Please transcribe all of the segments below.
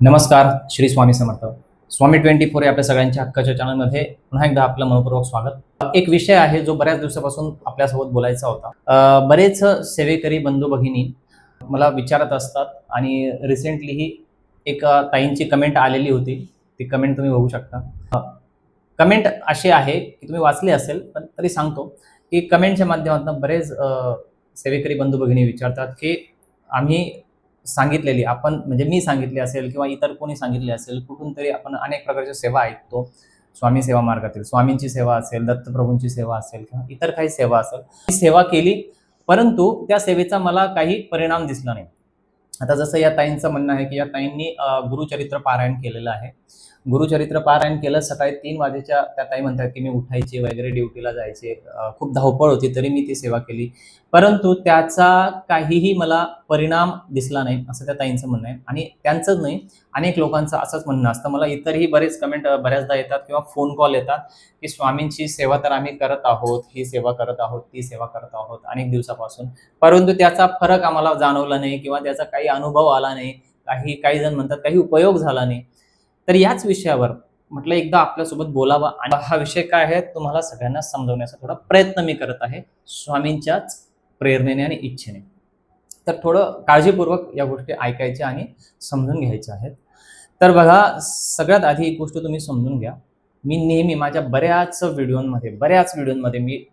नमस्कार Shri Swami Samarth. Swami twenty four या आपल्या सगळ्यांच्या हक्काच्या चॅनलमध्ये पुन्हा एकदा आपलं मनपूर्वक स्वागत. एक विषय आहे जो बऱ्याच दिवसापासून आपल्यासोबत बोलायचा होता. बरेच सेवेकरी बंधू भगिनी मला विचारत असतात आणि रिसेंटली ही एक ताईंची कमेंट आलेली होती. ती कमेंट तुम्ही बघू शकता. कमेंट अशी आहे की तुम्ही वाचली असेल पण तरी सांगतो की कमेंटच्या माध्यमातून बरेच सेवेकरी बंधू भगिनी विचारतात की आम्ही सांगितलेली आपण म्हणजे मी सांगितली असेल किंवा इतर कोणी सांगितले असेल कुठून तरी आपण अनेक प्रकारच्या सेवा ऐकतो. स्वामी सेवा मार्गातील स्वामींची सेवा असेल दत्तप्रभूंची सेवा असेल किंवा इतर काही सेवा असेल ती सेवा केली परंतु त्या सेवेचा मला काही परिणाम दिसला नाही. आता जसं या ताईंचं म्हणणं आहे की या ताईंनी गुरुचरित्र पारायण केलेलं आहे. गुरुचरित्र पारायण केलं सकाळी तीन वाजेच्या त्या ताई म्हणतात की मी उठायचे वगैरे ड्युटीला जायचे. खूप धावपळ होती तरी मी ती सेवा केली. परंतु त्याचा काहीही मला परिणाम दिसला नाही असं त्या ताईंचं म्हणणं आहे. आणि त्यांचंच नाही अनेक लोकांचं असंच म्हणणं असतं. मला इतरही बरेच कमेंट बऱ्याचदा येतात किंवा फोन कॉल येतात की स्वामींची सेवा तर आम्ही करत आहोत ही सेवा करत आहोत ती सेवा करत आहोत अनेक दिवसापासून. परंतु त्याचा फरक आम्हाला जाणवला नाही किंवा त्याचा काही अनुभव आला नाही काही काही जण म्हणतात काही उपयोग झाला नाही. तर याच विषयावर म्हटलं एकदा आपल्यासोबत बोलावा आणि हा विषय काय आहे तुम्हाला सगळ्यांना समजवण्याचा थोडा प्रयत्न मी करत आहे स्वामींच्याच प्रेरणेने आणि इच्छेने. तर थोडं काळजीपूर्वक या गोष्टी ऐकायच्या आणि समजून घ्यायच्या आहेत. तर बघा सगळ्यात आधी एक गोष्ट तुम्ही समजून घ्या. मी नेहमी माझ्या बऱ्याच व्हिडिओमध्ये बऱ्याच व्हिडिओमध्ये मी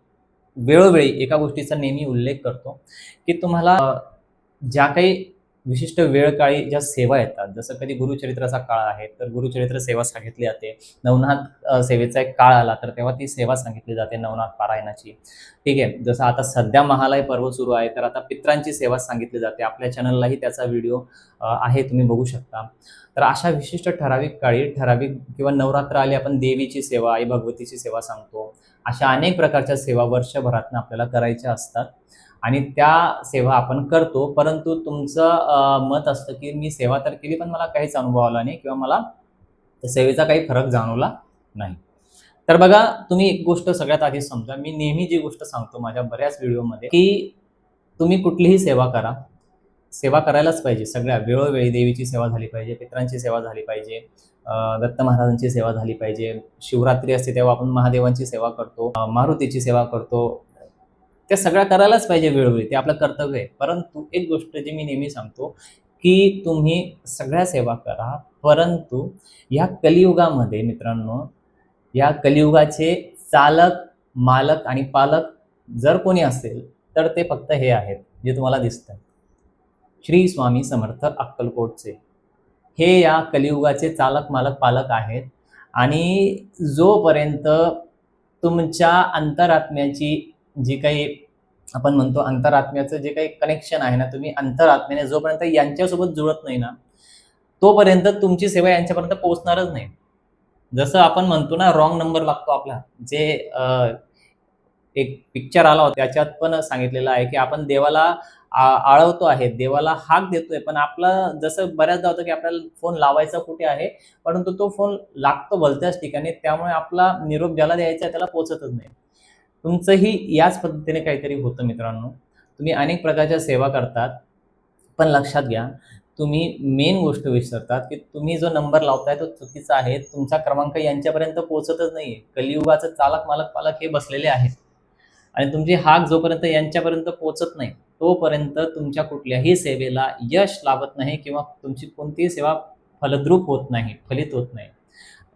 वेळोवेळी एका गोष्टीचा नेहमी उल्लेख करतो की तुम्हाला ज्या काही विशिष्ट वेळकाळी ज्या सेवा येतात जसं कधी गुरुचरित्राचा काळ आहे तर गुरुचरित्र सेवा सांगितली जाते. नवनाथ सेवेचा एक काळ आला तर तेव्हा ती सेवा सांगितली जाते नवनाथ पारायणाची. ठीक आहे जसं आता सध्या महालय पर्व सुरू आहे तर आता पित्रांची सेवा सांगितली जाते. आपल्या चॅनललाही त्याचा व्हिडिओ आहे तुम्ही बघू शकता. तर अशा विशिष्ट ठराविक काळी ठराविक किंवा नवरात्र आली आपण देवीची सेवा आई भगवतीची सेवा सांगतो. अशा अनेक प्रकारच्या सेवा वर्षभरातनं आपल्याला करायच्या असतात. आणि त्या सेवा आपण करतो. परंतु तुमचं मत असतं की मी सेवा तर केली पण मला काहीच अनुभव आला नाही किंवा मला त्या सेवेचा काही फरक जाणवला नाही. तर बघा तुम्ही एक गोष्ट सगळ्यात आधी समजा. मी नेहमी जी गोष्ट सांगतो माझ्या बऱ्याच व्हिडिओमध्ये की तुम्ही कुठलीही सेवा करा. सेवा करायलाच पाहिजे. सगळ्या वेळोवेळी देवीची सेवा झाली पाहिजे पित्रांची सेवा झाली पाहिजे दत्त महाराजांची सेवा झाली पाहिजे. शिवरात्री असते तेव्हा आपण महादेवांची सेवा करतो मारुतीची सेवा करतो. त्या सगळ्या करायलाच पाहिजे वेळोवेळी. ते आपलं कर्तव्य आहे. परंतु एक गोष्ट जी मी नेहमी सांगतो की तुम्ही सगळ्या सेवा करा परंतु या कलियुगामध्ये मित्रांनो या कलियुगाचे चालक मालक आणि पालक जर कोणी असेल तर ते फक्त हे आहेत जे तुम्हाला दिसतं श्री स्वामी समर्थ अक्कलकोटचे. हे या कलियुगाचे चालक मालक पालक आहेत आणि जोपर्यंत तुमच्या अंतरात्म्याची जी काही आपण म्हणतो अंतरात्म्याचं जे काही कनेक्शन आहे ना तुम्ही अंतरात्म्याने जोपर्यंत यांच्यासोबत जुळत नाही ना तोपर्यंत तुमची सेवा यांच्यापर्यंत पोहोचणारच नाही. जसं आपण म्हणतो ना रॉंग नंबर लागतो आपला. जे एक पिक्चर आला होता त्याच्यात पण सांगितलेलं आहे की आपण देवाला आळवतो आहे देवाला हाक देतोय. पण आपला जसं बऱ्याचदा होतं की आपल्याला फोन लावायचा कुठे आहे परंतु तो फोन लागतो भलत्याच ठिकाणी त्यामुळे आपला निरोप ज्याला द्यायचा आहे त्याला पोचतच नाही. तुमचंही याच पद्धतीने काहीतरी होतं मित्रांनो. तुम्ही अनेक प्रकारच्या सेवा करतात पण लक्षात घ्या तुम्ही मेन गोष्ट विसरतात की तुम्ही जो नंबर लावताय तो चुकीचा आहे तुमचा क्रमांक यांच्यापर्यंत पोहोचतच आहे कलियुगाचं चालक मालक पालक हे बसलेले आहेत. आणि तुमची हाक जोपर्यंत यांच्यापर्यंत पोहोचत नाही तोपर्यंत तुमच्या कुठल्याही सेवेला यश लाभत नाही किंवा तुमची कोणतीही सेवा फलद्रूप होत नाही फलित होत नाही.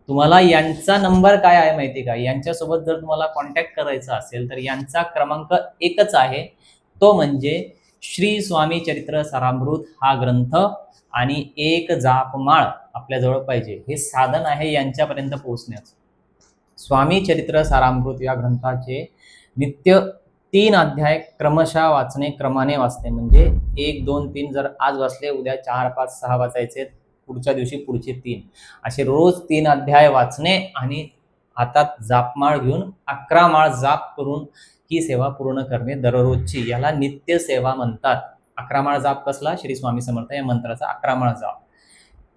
तुम्हाला यांचा नंबर काय आहे माहिती का? यांच्यासोबत जर तुम्हाला कॉन्टॅक्ट करायचा असेल तर यांचा क्रमांक एकच आहे. तो म्हणजे श्री स्वामी चरित्र सारामृत हा ग्रंथ आणि एक जापमाळ आपल्याजवळ पाहिजे. हे साधन आहे यांच्यापर्यंत पोहोचण्याचं. स्वामी चरित्र सारामृत या ग्रंथाचे नित्य तीन अध्याय क्रमशः वाचणे क्रमाने वाचणे. म्हणजे एक दोन तीन जर आज वाचले उद्या चार पाच सहा वाचायचे पुढच्या दिवशी पुढचे तीन. असे रोज तीन अध्याय वाचणे आणि हातात जापमाळ घेऊन अकरा माळ जाप करून ही सेवा पूर्ण करणे दररोजची. याला नित्य सेवा म्हणतात. अकरा माळ जाप कसला? श्री स्वामी समर्थ या मंत्राचा अकरा माळ जाप.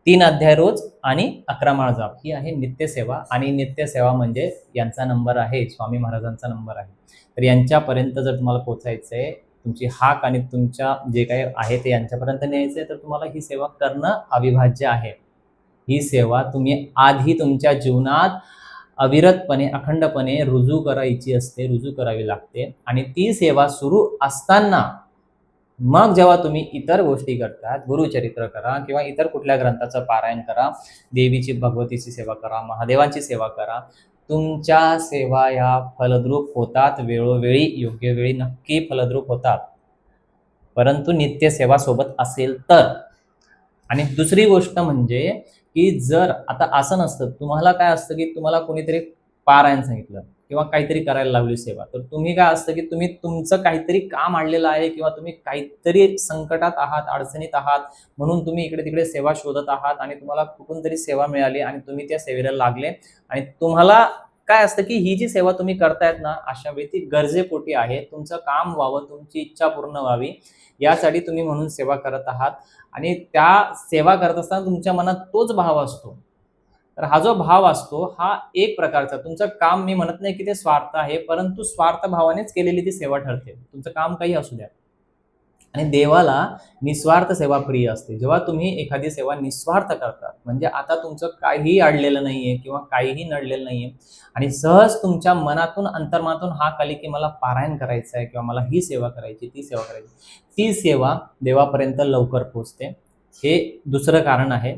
तीन अध्याय रोज आणि अकरा माळ जाप. ही आहे नित्यसेवा आणि नित्यसेवा म्हणजे यांचा नंबर आहे स्वामी महाराजांचा नंबर आहे. तर यांच्यापर्यंत जर तुम्हाला पोचायचं आहे तुमची हाक आणि तुमच्या जे काही आहे ते यांच्यापर्यंत न्यायचं आहे तर तुम्हाला ही सेवा करणं अविभाज्य आहे. ही सेवा तुम्ही आधी तुमच्या जीवनात अविरतपणे अखंडपणे रुजू करायची असते रुजू करावी लागते. आणि ती सेवा सुरू असताना मग जेव्हा तुम्ही इतर गोष्टी करतात गुरुचरित्र करा किंवा इतर कुठल्या ग्रंथाचं पारायण करा देवीची भगवतीची सेवा करा महादेवांची सेवा करा तुमच्या सेवा या फलद्रूप होतात वेळोवेळी योग्य वेळी नक्की फलद्रूप होतात. परंतु नित्य सेवा सोबत असेल तर. आणि दुसरी गोष्ट म्हणजे की जर आता असं नसतं तुम्हाला काय असतं की तुम्हाला कोणीतरी पारायण सांगितलं. किंवा काहीतरी करायला लावली सेवा. तर तुम्ही काय असतं की तुम्ही तुमचं काहीतरी काम आणलेलं आहे किंवा तुम्ही काहीतरी संकटात आहात अडचणीत आहात म्हणून तुम्ही इकडे तिकडे सेवा शोधत आहात आणि तुम्हाला कुठून तरी सेवा मिळाली आणि तुम्ही त्या सेवेला लागले. आणि तुम्हाला काय असतं की ही जी सेवा तुम्ही करतायत ना अशा वेळी ती गरजेपोटी आहे. तुमचं काम व्हावं तुमची इच्छा पूर्ण व्हावी. यासाठी तुम्ही म्हणून सेवा करत आहात. आणि त्या सेवा करत असताना तुमच्या मनात तोच भाव असतो. तर हा जो भाव असतो हा एक प्रकारचा. तुमचं काम मी म्हणत नाही की ते स्वार्थ आहे परंतु स्वार्थ भावानेच केलेली ती सेवा ठरते. तुमचं काम काही असू द्या. आणि देवाला निस्वार्थ सेवा प्रिय असते. जेव्हा तुम्ही एखादी सेवा निस्वार्थ करतात म्हणजे आता तुमचं काहीही अडलेलं नाहीये किंवा काहीही नडलेलं नाहीये आणि सहज तुमच्या मनातून अंतर्मातून हा आली की मला पारायण करायचं आहे किंवा मला ही सेवा करायची ती सेवा करायची ती सेवा देवापर्यंत लवकर पोहोचते. हे दुसरं कारण आहे.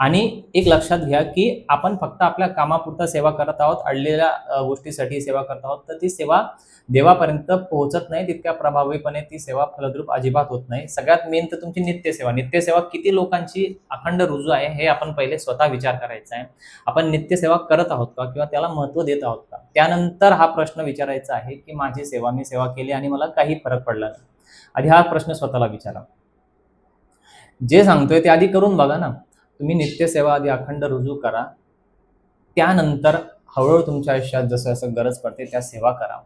आणि एक लक्षात घ्या की आपण फक्त आपल्या कामापुरता सेवा करत आहोत अडलेल्या गोष्टीसाठी सेवा करत आहोत तर ती सेवा देवापर्यंत पोहोचत नाही तितक्या प्रभावीपणे ती सेवा फलद्रूप अजिबात होत नाही. सगळ्यात मेन तर तुमची नित्यसेवा. नित्यसेवा किती लोकांची अखंड रुजू आहे हे आपण पहिले स्वतः विचार करायचा आहे. आपण नित्यसेवा करत आहोत का किंवा त्याला महत्त्व देत आहोत का? त्यानंतर हा प्रश्न विचारायचा आहे की माझी सेवा मी सेवा केली आणि मला काही फरक पडला नाही. आधी हा प्रश्न स्वतःला विचारा. जे सांगतोय ते आधी करून बघा ना. तुम्ही नित्यसेवा आधी अखंड रुजू करा. त्यानंतर हळूहळू तुमच्या आयुष्यात जसं जसं गरज पडते त्या सेवा करा.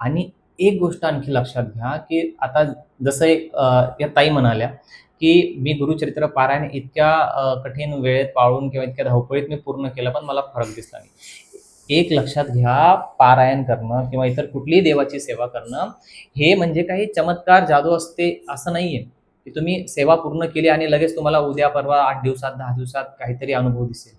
आणि एक गोष्ट आणखी लक्षात घ्या की आता जसं एक या ताई म्हणाल्या की मी गुरुचरित्र पारायण इतक्या कठीण वेळेत पाळून किंवा इतक्या धावपळीत मी पूर्ण केलं पण मला फरक दिसला नाही. एक लक्षात घ्या पारायण करणं किंवा इतर कुठलीही देवाची सेवा करणं हे म्हणजे काही चमत्कार जादू असते असं नाहीये. की तुम्ही सेवा पूर्ण केली आणि लगेच तुम्हाला उद्या परवा आठ दिवसात दहा दिवसात काहीतरी अनुभव दिसेल.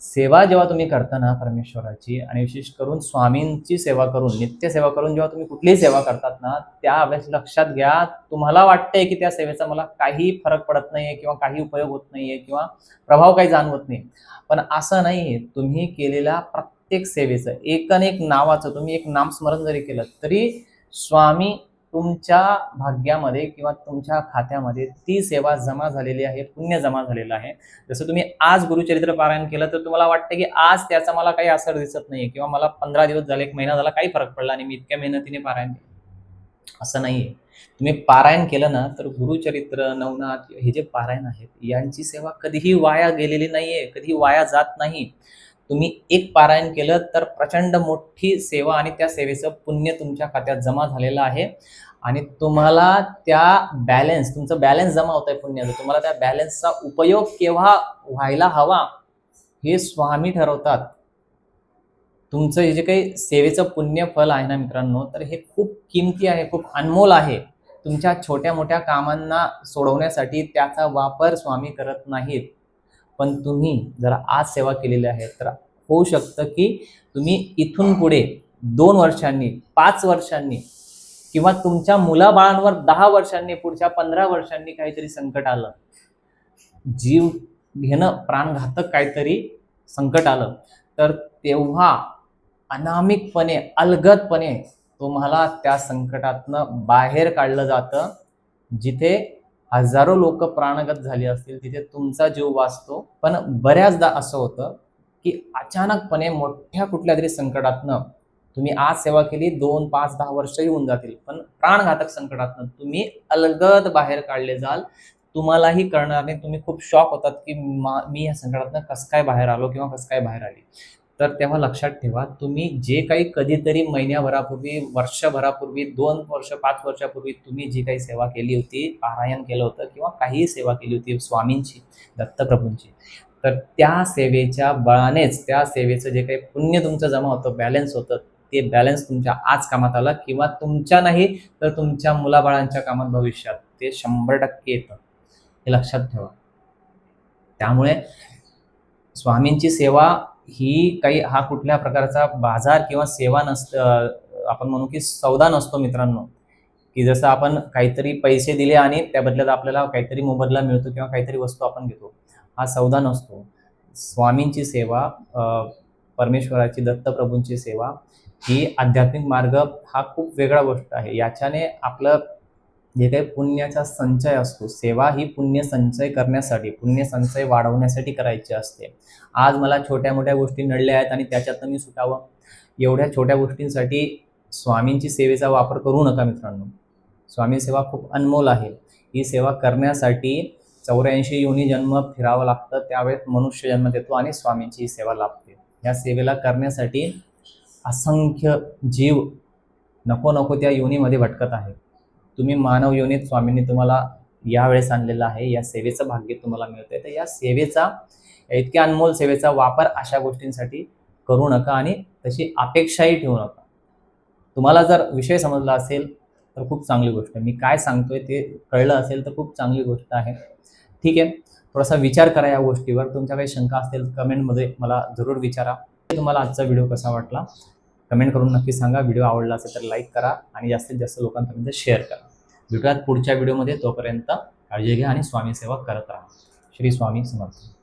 सेवा जेव्हा तुम्ही करता ना परमेश्वराची आणि विशेष करून स्वामींची सेवा करून नित्य सेवा करून जेव्हा तुम्ही कुठलीही सेवा करतात ना त्यावेळेस लक्षात घ्या. तुम्हाला वाटतंय की त्या सेवेचा मला काही फरक पडत नाहीये किंवा काही उपयोग होत नाहीये किंवा प्रभाव काही जाणवत नाही. पण असं नाहीये. तुम्ही केलेल्या प्रत्येक सेवेचं एक अनेक एक नावाचं तुम्ही एक नामस्मरण जरी केलं तरी स्वामी तुमच्या भाग्यामध्ये किंवा तुमच्या खात्यामध्ये ती सेवा जमा झालेली आहे पुण्य जमा झालेलं आहे. जसं तुम्ही आज गुरुचरित्र पारायण केलं तर तुम्हाला वाटतं की आज त्याचा मला काही असर दिसत नाही किंवा मला पंधरा दिवस झाले एक महिना झाला काही फरक पडला आणि मी इतक्या मेहनतीने पारायण केलं. असं नाहीये. तुम्ही पारायण केलं ना तर गुरुचरित्र नवनाथ हे जे पारायण आहेत यांची सेवा कधीही वाया गेलेली नाहीये कधी वाया जात नाही. तुम्ही एक पारायण केलं तर प्रचंड मोठी सेवा आणि त्या सेवेचं पुण्य तुमच्या खात्यात जमा झालेलं आहे. आणि तुम्हाला त्या बॅलन्स तुमचं बॅलन्स जमा होत आहे पुण्याचं तुम्हाला त्या बॅलन्सचा उपयोग केव्हा व्हायला हवा हे स्वामी ठरवतात. तुमचं हे जे काही सेवेचं पुण्य फल आहे ना मित्रांनो तर हे खूप किमती आहे खूप अनमोल आहे. तुमच्या छोट्या मोठ्या कामांना सोडवण्यासाठी त्याचा वापर स्वामी करत नाहीत. पण तुम्ही जर आज सेवा केलेली आहे तर होऊ शकतं की तुम्ही इथून पुढे दोन वर्षांनी पाच वर्षांनी किंवा तुमच्या मुलाबाळांवर दहा वर्षांनी पुढच्या पंधरा वर्षांनी काहीतरी संकट आलं. जीव घेणं प्राणघातक काहीतरी संकट आलं. तर तेव्हा अनामिकपणे अलगदपणे तुम्हाला त्या संकटातनं बाहेर काढलं जातं. जिथे हजारो लोक प्राणगत झाली असतील तिथे तुमचा जीव वाचतो. पण बऱ्याचदा असं होतं की अचानकपणे मोठ्या कुठल्या तरी संकटातनं तुम्ही आज सेवा केली दोन पाच दहा वर्षही होऊन जातील. पण प्राणघातक संकटातनं तुम्ही अलगद बाहेर काढले जाल. तुम्हालाही कळणार नाही. तुम्ही खूप शॉक होतात की मी या संकटातनं कसं काय बाहेर आलो किंवा कसं काय बाहेर आली. तर तेव्हा लक्षात ठेवा तुम्ही जे काही कधीतरी महिन्याभरापूर्वी वर्षभरापूर्वी दोन वर्ष पाच वर्षापूर्वी तुम्ही जी काही सेवा केली होती पारायण केलं होतं किंवा काहीही सेवा केली होती स्वामींची दत्तप्रभूंची तर त्या सेवेच्या बळानेच त्या सेवेचं जे काही पुण्य तुमचं जमा होतं बॅलन्स होतं ते बॅलन्स तुमच्या आज कामात आलं किंवा तुमच्या नाही तर तुमच्या मुलाबाळांच्या कामात भविष्यात ते शंभर टक्के येतं. हे लक्षात ठेवा. त्यामुळे स्वामींची सेवा ही काही हा कुठल्या प्रकारचा बाजार किंवा सेवा नसत आपण म्हणू की सौदा नसतो मित्रांनो. की जसं आपण काहीतरी पैसे दिले आणि त्या बदल्यात आपल्याला काहीतरी मोबदला मिळतो किंवा काहीतरी वस्तू आपण घेतो. हा सौदा नसतो. स्वामींची सेवा परमेश्वराची दत्तप्रभूंची सेवा ही आध्यात्मिक मार्ग हा खूप वेगळा गोष्ट आहे. याच्याने आपलं जे काही पुण्याचा संचय असतो सेवा ही पुण्य संचय करण्यासाठी पुण्य संचय वाढवण्यासाठी करायची असते. आज मला छोट्या मोठ्या गोष्टी नडल्या आहेत आणि त्याच्यातनं मी सुटावं. एवढ्या छोट्या गोष्टींसाठी स्वामींची सेवेचा वापर करू नका मित्रांनो. स्वामी सेवा खूप अनमोल आहे. ही सेवा करण्यासाठी चौऱ्याऐंशी योनी जन्म फिरावं लागतं त्यावेळेस मनुष्य जन्म देतो आणि स्वामींची सेवा लाभते. या सेवेला करण्यासाठी असंख्य जीव नको नको त्या योनीमध्ये भटकत आहे तुम्ही मानव योनीत स्वामींनी तुम्हाला यावेळेस आणलेलं आहे. या सेवेचं भाग्य तुम्हाला मिळतंय. तर या सेवेचा इतक्या अनमोल सेवेचा वापर अशा गोष्टींसाठी करू नका आणि तशी अपेक्षाही ठेवू नका. तुम्हाला जर विषय समजला असेल तर खूप चांगली गोष्ट आहे. मी काय सांगतोय ते कळलं असेल तर खूप चांगली गोष्ट आहे. ठीक आहे? थोडासा विचार करा या गोष्टीवर. तुमच्या काही शंका असतील कमेंटमध्ये मला जरूर विचारा. तुम्हाला आजचा व्हिडिओ कसा वाटला? कमेंट करून नक्की सांगा. व्हिडिओ आवडला असेल तर लाईक करा आणि जास्तीत जास्त लोकांपर्यंत शेअर करा. भेटूयात पुढच्या व्हिडिओमध्ये. तोपर्यंत काळजी घ्या आणि स्वामी सेवा करत राहा. श्री स्वामी समर्थ.